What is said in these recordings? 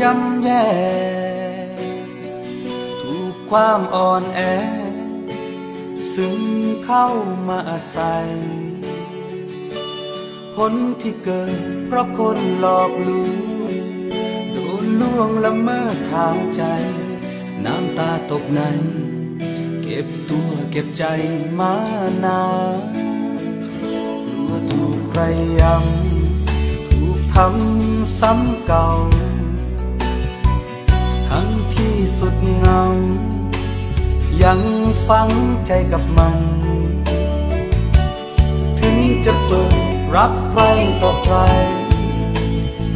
ย่ำแย่ ถูกความอ่อนแอ ซึ่งเข้ามาอาศัย ผลที่เกิดเพราะคนหลอกลวงโดนล่วงละเมิดทางใจ น้ำตาตกใน เก็บตัวเก็บใจมานานกลัวถูกใครย้ำถูกทำซ้ำเก่า ทั้งที่สุดเงา ยังฝังใจกับมัน ถึงจะเปิดรับใครต่อใคร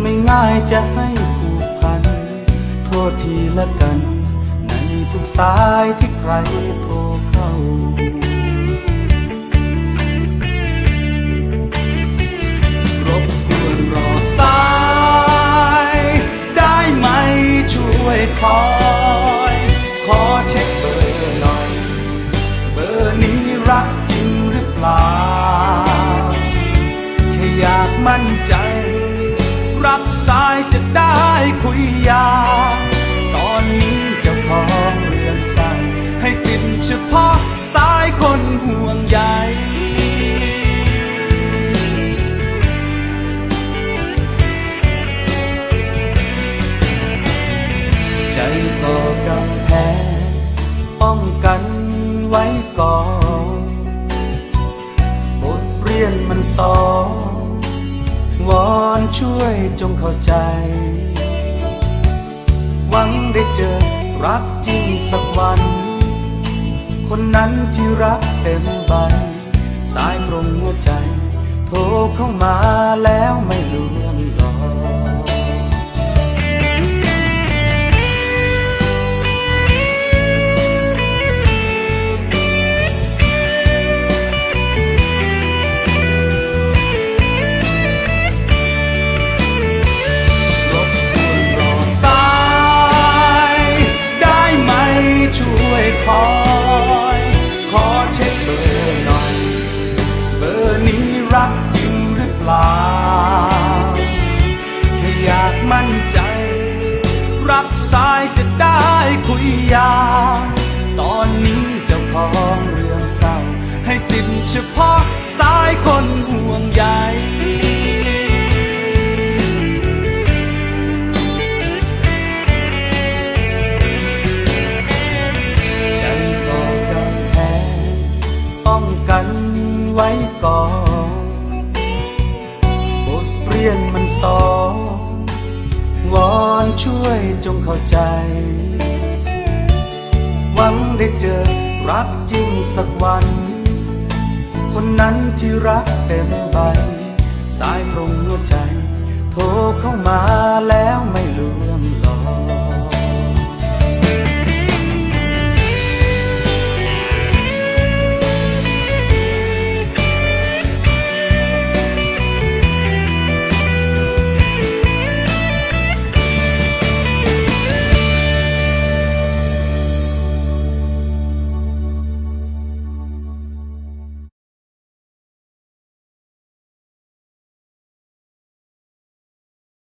ไม่ง่ายจะให้ผูกพัน โทษทีละกัน ในทุกสายที่ใครโทรเข้า คอย ขอเช็คเบอร์หน่อย เบอร์นี้รักจริงหรือเปล่า แค่อยากมั่นใจ รับสายจะได้คุยยา ตอนนี้เจ้าของเรือนสั่งให้สิทธิ์เฉพาะสายคนห่วงใย ป้องกันไว้ก่อนบทเรียนมันสอนวอนช่วยจงเข้าใจ หวังได้เจอรักจริงสักวัน คนนั้นที่รักเต็มใบ สายตรงหัวใจ โทรเข้ามาแล้วไม่ลวงหลอ งหรือเปล่าแค่อยากมั่นใจ รับสายจะได้คุยยาวตอนนี้เจ้าของเรื่องเศร้า ให้สิทธิ์เฉพาะสายคนห่ เรียนมันสอนวอนช่วยจงเข้าใจ หวังได้เจอรักจริงสักวัน คนนั้นที่รักเต็มใบ สายตรงหัวใจ โทรเข้ามาแล้วไม่